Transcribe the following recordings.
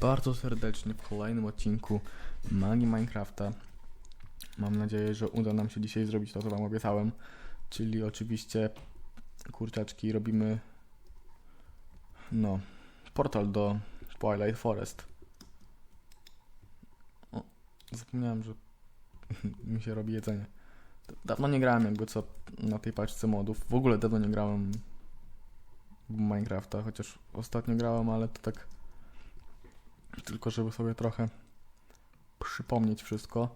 bardzo serdecznie w kolejnym odcinku Magii Minecrafta. Mam nadzieję, że uda nam się dzisiaj zrobić to, co wam obiecałem, czyli oczywiście kurczaczki robimy no, portal do Twilight Forest. O, zapomniałem, że mi się robi jedzenie. Dawno nie grałem jakby co na tej paczce modów. W ogóle dawno nie grałem w Minecrafta, chociaż ostatnio grałem, ale to tak tylko żeby sobie trochę przypomnieć wszystko.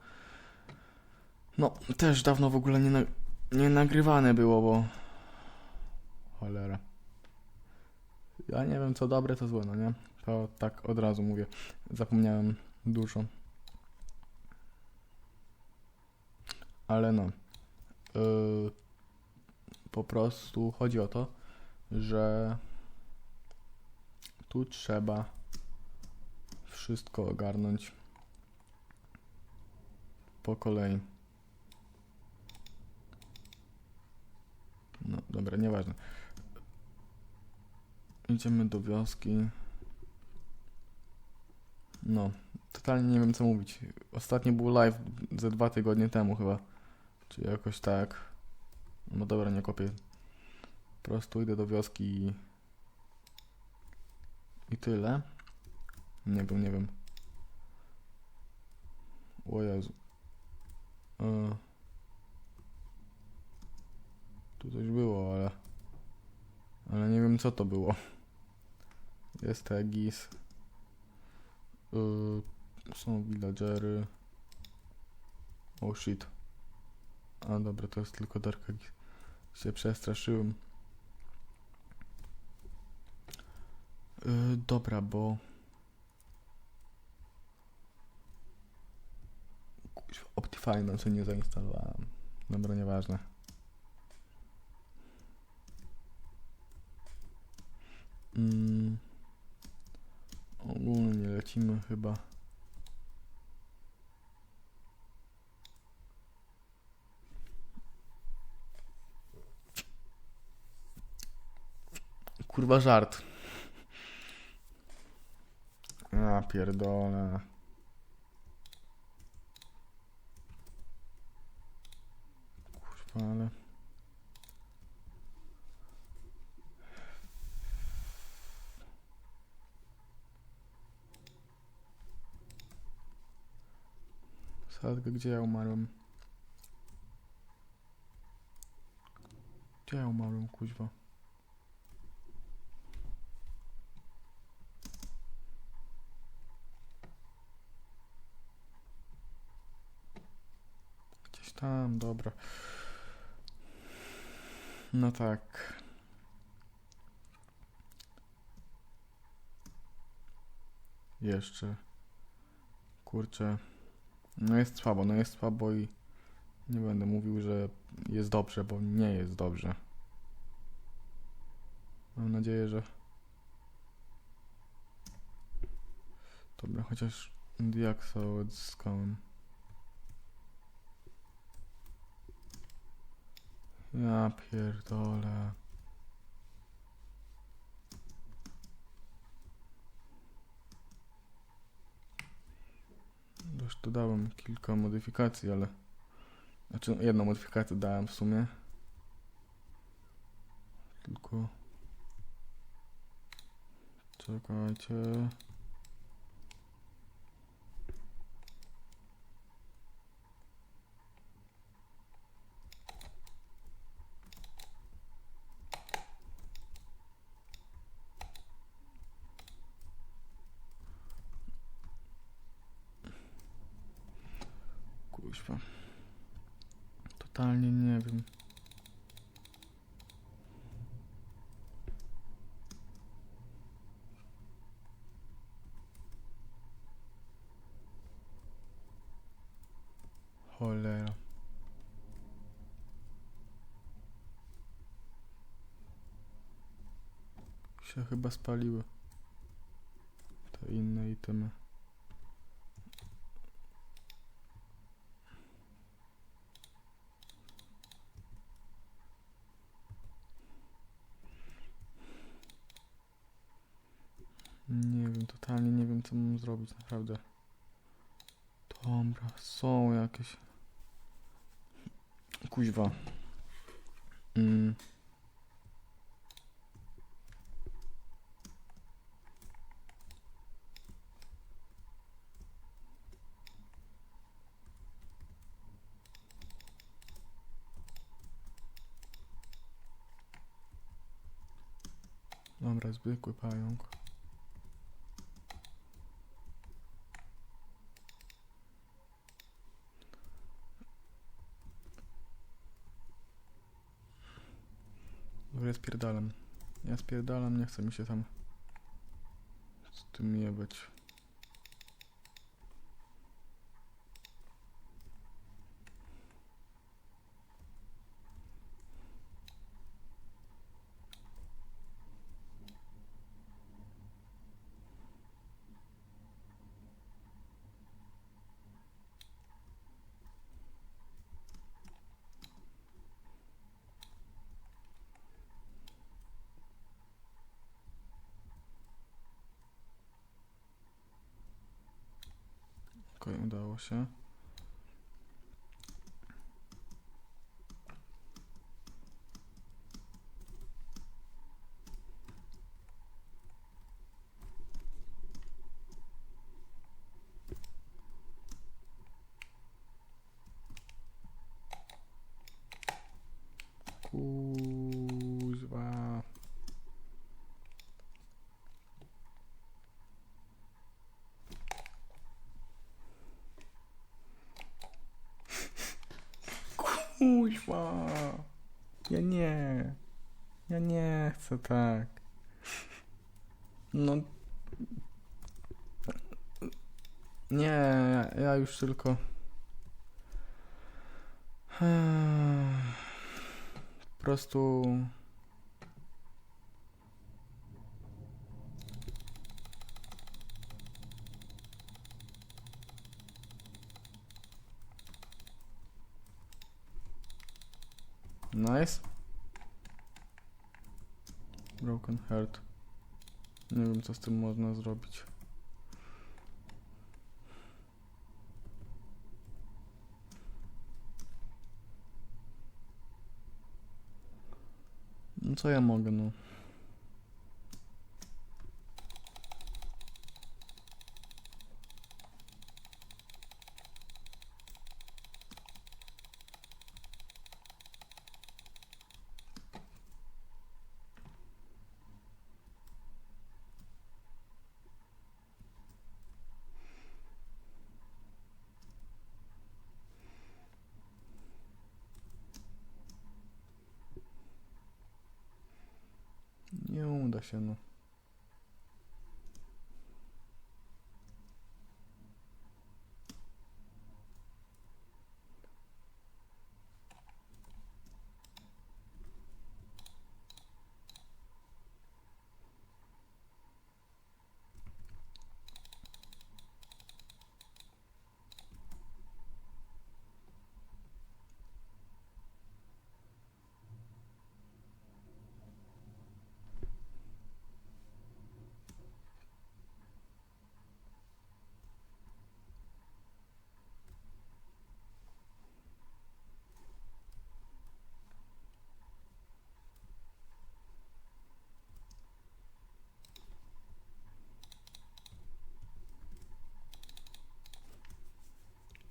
No, też dawno w ogóle nie, na, nie nagrywane było, bo cholera. Ja nie wiem co dobre, co złe, no nie? To tak od razu mówię. Zapomniałem dużo. Ale no. Yy, po prostu chodzi o to, że tu trzeba wszystko ogarnąć po kolei. No dobra, nieważne. Idziemy do wioski. No, totalnie nie wiem co mówić. Ostatni był live ze dwa tygodnie temu chyba. Czy jakoś tak. No dobra, nie kopię. Po prostu idę do wioski i... I tyle. Nie wiem, nie wiem. O Jezu. E... Tu coś było, ale... Ale nie wiem co to było. Jest Tegis. Yy, są villagery. Oh shit. A dobra, to jest tylko Dark Aegis. Się przestraszyłem. Yy, dobra, bo... Optifine co nie zainstalowałem. Dobra, nieważne. Mm. Ogólnie lecimy chyba. Kurwa żart. Ja pierdolę. Kurwa, ale... Sadka, gdzie ja umarłem? Gdzie ja umarłem, kuźwa? Gdzieś tam, dobra. No tak. Jeszcze. Kurczę. No jest słabo, no jest słabo i nie będę mówił, że jest dobrze, bo nie jest dobrze. Mam nadzieję, że. Dobra, chociaż diaksa odzyskałem. Ja pierdolę. Już tu dałem kilka modyfikacji, ale... Znaczy, jedną modyfikację dałem w sumie. Tylko... Czekajcie... Kuźwa. Totalnie nie wiem. Cholera. Się chyba spaliły. Te inne itemy. Nie wiem, totalnie nie wiem co mam zrobić, naprawdę. Dobra, są jakieś... Kuźwa. Mm. Dobra, zwykły pająk. Dobra, ja spierdalam. Ja spierdalam, nie chce mi się tam z tym jebać. 行。Chcę tak. No. Nie, ja już tylko. Po prostu. Nice. Broken Heart. Nie wiem, co z tym można zrobić. No co ja mogę, no. Nie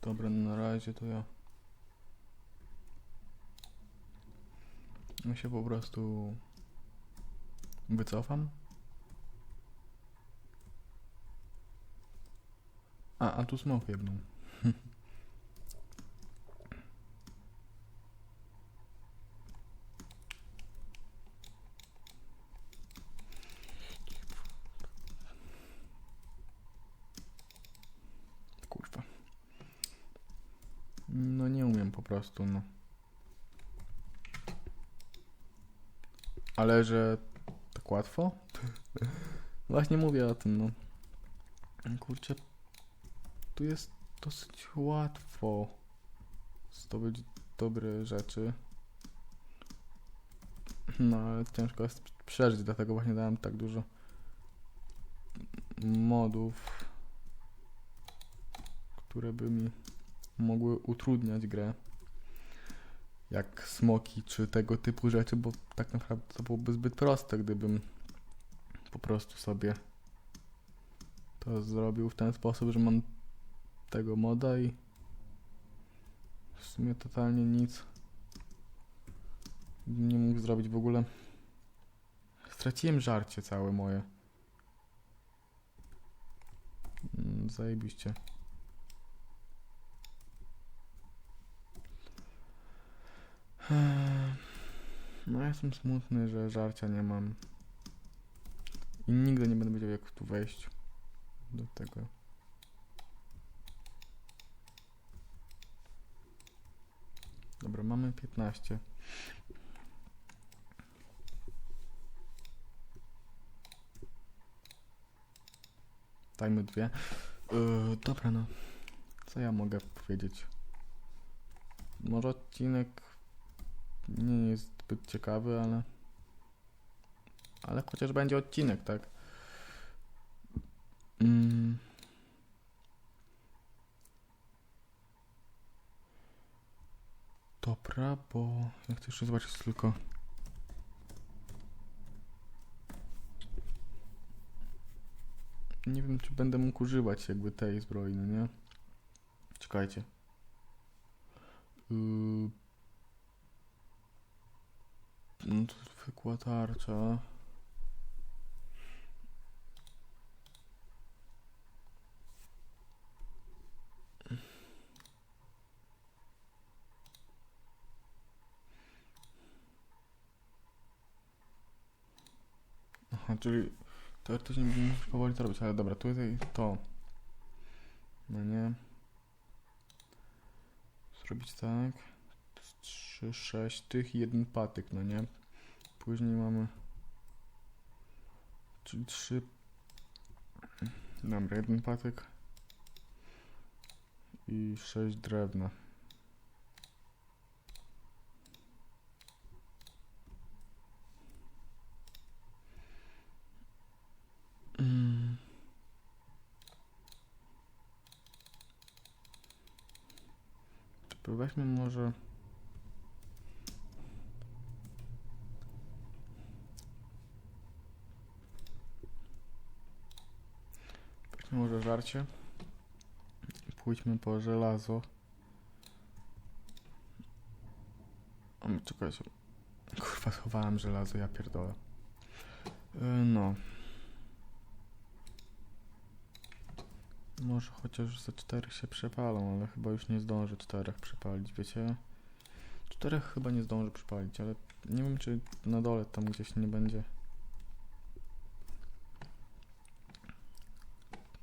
Dobra, na razie to ja. Ja się po prostu wycofam. A, a tu smok jebnął. Kurwa. No nie umiem po prostu, no. Ale że tak łatwo? Właśnie mówię o tym, no. Kurczę, tu jest dosyć łatwo zdobyć dobre rzeczy. No, ale ciężko jest przeżyć, dlatego właśnie dałem tak dużo modów które by mi mogły utrudniać grę. Jak smoki czy tego typu rzeczy, bo tak naprawdę to byłoby zbyt proste, gdybym po prostu sobie to zrobił w ten sposób, że mam tego moda i w sumie totalnie nic nie mógł zrobić w ogóle. Straciłem żarcie całe moje. Mm, Zajebiście. No ja jestem smutny, że żarcia nie mam. I nigdy nie będę wiedział jak tu wejść do tego. Dobra, mamy 15. Dajmy dwie. Yy, dobra, no. Co ja mogę powiedzieć? Może odcinek nie jest zbyt ciekawy, ale. Ale chociaż będzie odcinek, tak? Mm. Dobra, bo ja chcę jeszcze zobaczyć tylko. Nie wiem, czy będę mógł używać jakby tej zbroi, no nie? Czekajcie. Yy... No to zwykła tarcza. Aha, czyli teoretycznie będziemy powoli to robić, ale dobra, to. No nie. Zrobić tak. 3, 6 tych jeden patyk, no nie. Później mamy. Czyli 3. Dobra, jeden patyk. I 6 drewna. Weźmy może. Może żarcie. Pójdźmy po żelazo. Czekajcie. Kurwa, schowałem żelazo, ja pierdolę. Yy, no. Może chociaż za czterech się przepalą, ale chyba już nie zdążę czterech przepalić, wiecie? Czterech chyba nie zdążę przepalić, ale nie wiem czy na dole tam gdzieś nie będzie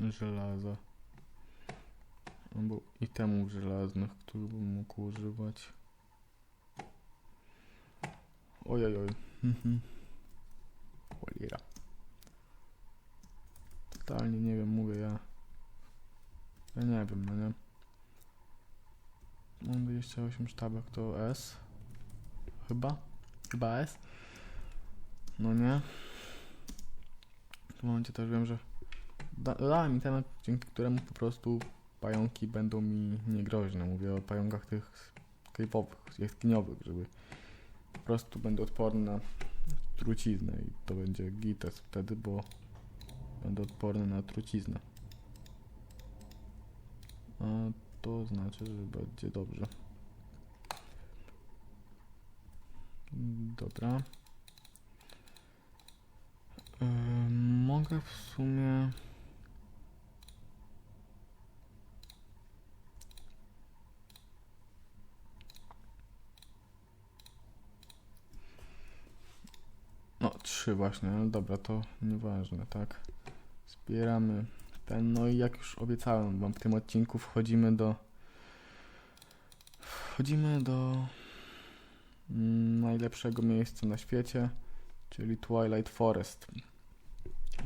żelaza. Albo itemów żelaznych, których bym mógł używać. Ojoj, oj. Mhm. Cholera. Totalnie nie wiem, mówię ja. Ja nie wiem, no nie. Mam 28 sztabek to S. Chyba? Chyba S. No nie. W tym momencie też wiem, że da, dałem mi temat, dzięki któremu po prostu pająki będą mi niegroźne. Mówię o pająkach tych cave'owych, jaskiniowych, żeby po prostu będę odporny na truciznę i to będzie gites wtedy, bo będę odporny na truciznę. A to znaczy, że będzie dobrze. Dobra. Ym, mogę w sumie. No, trzy właśnie, ale dobra, to nieważne, tak. Zbieramy ten, no i jak już obiecałem wam w tym odcinku wchodzimy do wchodzimy do mm, najlepszego miejsca na świecie, czyli Twilight Forest.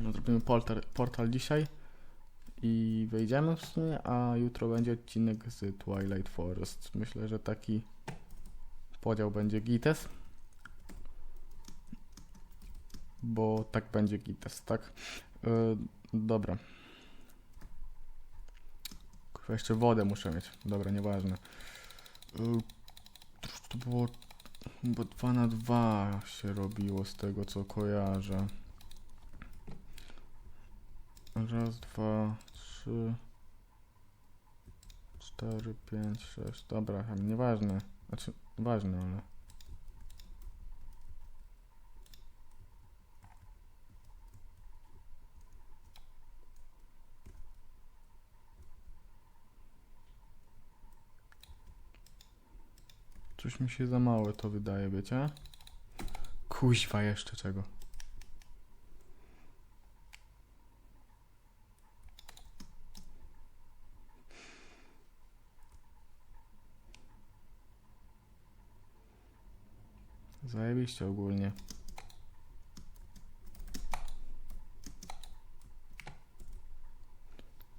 No, zrobimy portal, portal dzisiaj i wejdziemy w sumie, a jutro będzie odcinek z Twilight Forest. Myślę, że taki podział będzie gites. Bo tak będzie gites, tak? Yy, dobra. Jeszcze wodę muszę mieć. Dobra, nieważne. Y, To było chyba 2 na 2 się robiło z tego co kojarzę. Raz, dwa, trzy, cztery, pięć, sześć. Dobra, nieważne. Znaczy, ważne, ale. Coś mi się za małe to wydaje, wiecie? Kuźwa jeszcze czego. Zajebiście ogólnie.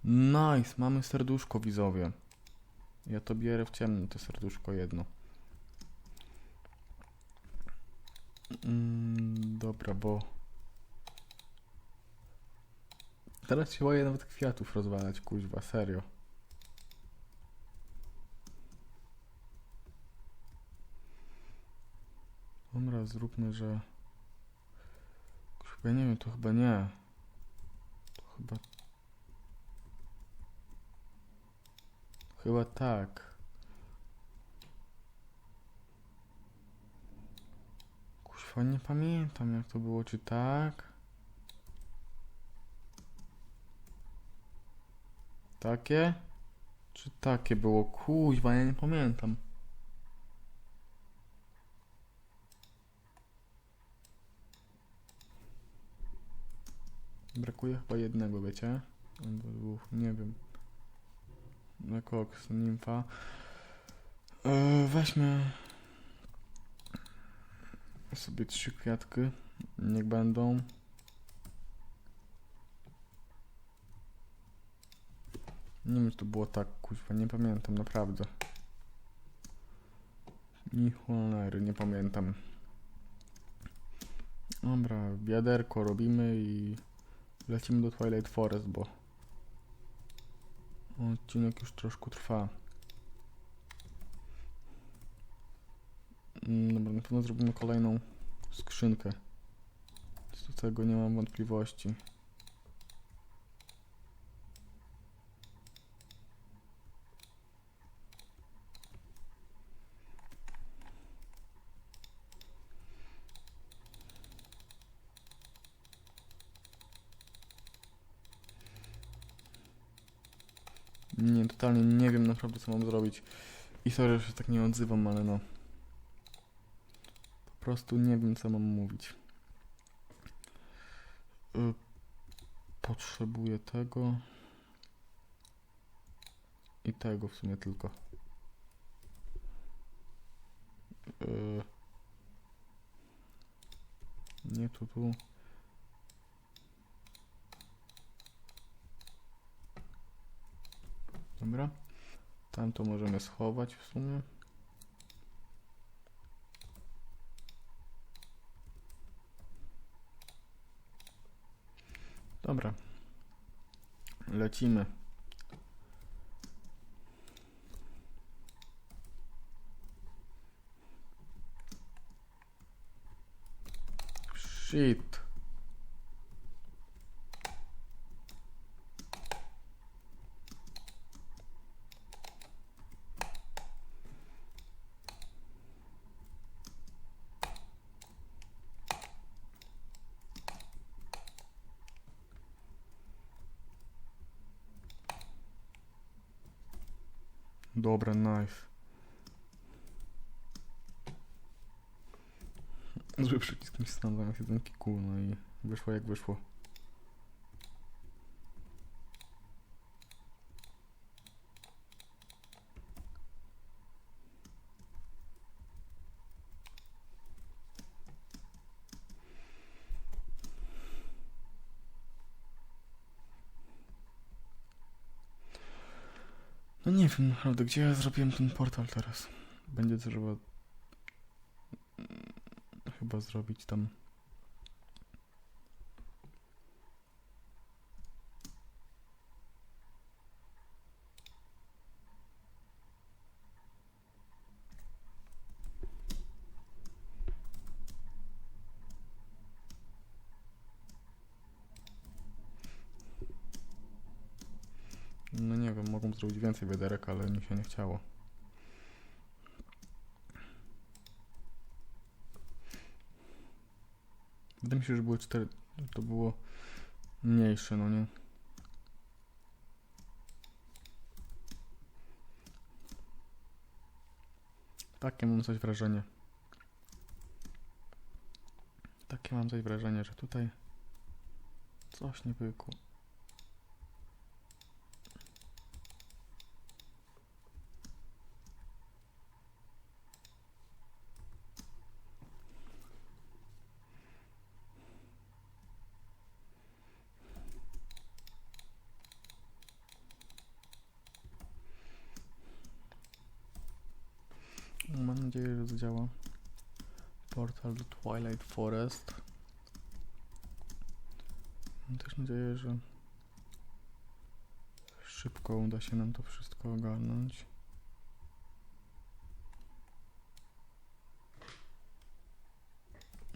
Nice, mamy serduszko widzowie. Ja to bierę w ciemno, to serduszko jedno. Mm, dobra, bo... Teraz się boję nawet kwiatów rozwalać, kuźwa, serio. Dobra, zróbmy, że... Chyba nie wiem, to chyba nie. To chyba... Chyba tak. Kuźwa, nie pamiętam jak to było, czy tak? Takie? Czy takie było? Kuźwa, ja nie pamiętam. Brakuje chyba jednego, wiecie? Albo dwóch, nie wiem. Na koks, nimfa. Yy, weźmy sobie trzy kwiatki. Niech będą. Nie wiem, czy to było tak, kuźwa, nie pamiętam, naprawdę. Ni cholery, nie pamiętam. Dobra, wiaderko robimy i lecimy do Twilight Forest, bo odcinek już troszkę trwa. Dobra, na pewno zrobimy kolejną skrzynkę. Co tego nie mam wątpliwości. Nie, totalnie nie wiem naprawdę co mam zrobić. I sorry, że się tak nie odzywam, ale no. Prostu nie wiem co mam mówić. Y, Potrzebuję tego. I tego w sumie tylko. Y, Nie tu, tu. Dobra. Tam to możemy schować w sumie. Dobra. Lecimy. Shit. Dobra, nice. Zły przycisk mi stan zamiast jedynki kół, no i wyszło jak wyszło. No nie wiem naprawdę, gdzie ja zrobiłem ten portal teraz. Będzie trzeba mm, chyba zrobić tam. No nie wiem, mogą zrobić więcej wiaderek, ale mi się nie chciało. Wydaje mi się, że były cztery. To było mniejsze, no nie? Takie mam coś wrażenie. Takie mam coś wrażenie, że tutaj coś nie pykło. Mam nadzieję, że zadziała. Portal do Twilight Forest. Mam też nadzieję, że szybko uda się nam to wszystko ogarnąć.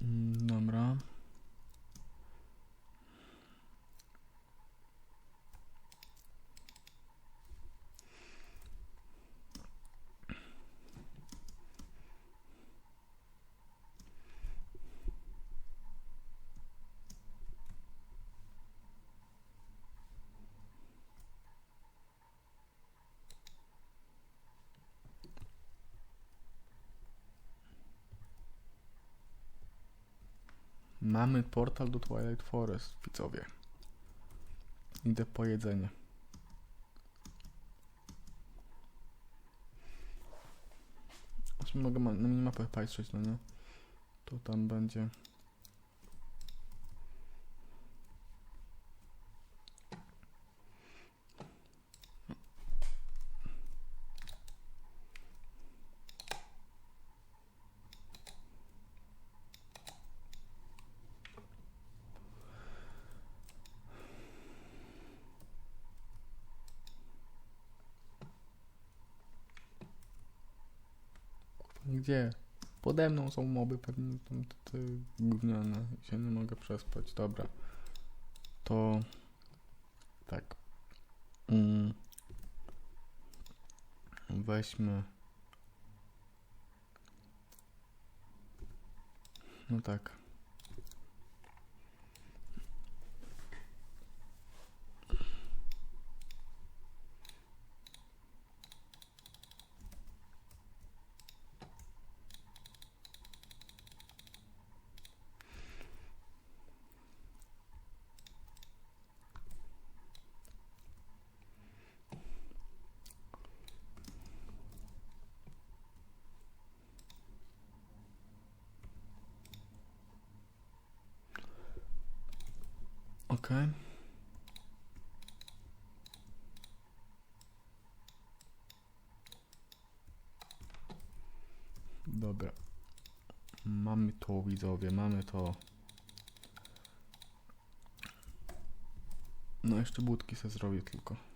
Mm, Dobra. Mamy portal do Twilight Forest, widzowie. Idę po jedzenie. Znaczy mogę na minimapę patrzeć, no nie? To tam będzie... Gdzie? Pode mną są moby, pewnie tam gówniane. Się nie mogę przespać. Dobra. To... Tak. Mm. Weźmy... No tak. Dobra. Mamy to, widzowie, mamy to. No jeszcze budki se zrobię tylko.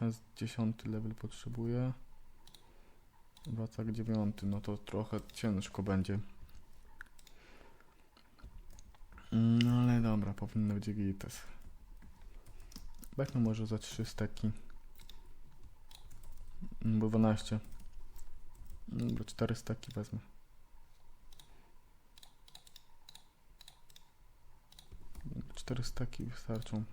Defense 10 level potrzebuję. W atak 9, no to trochę ciężko będzie. No ale dobra, powinno być gites. Weźmy może za 3 steki. Mm, Bo 12. Dobra, 4 steki wezmę. 4 steki wystarczą.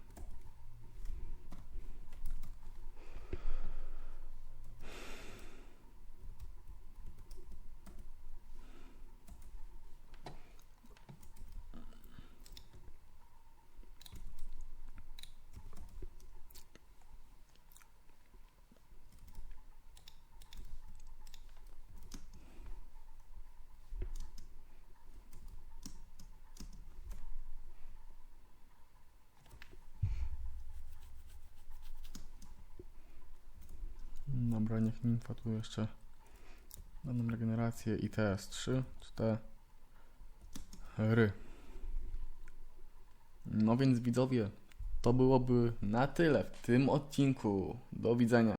Dobra, niech nimfa tu jeszcze będą regeneracje i TS 3, 4. No więc widzowie, to byłoby na tyle w tym odcinku. Do widzenia.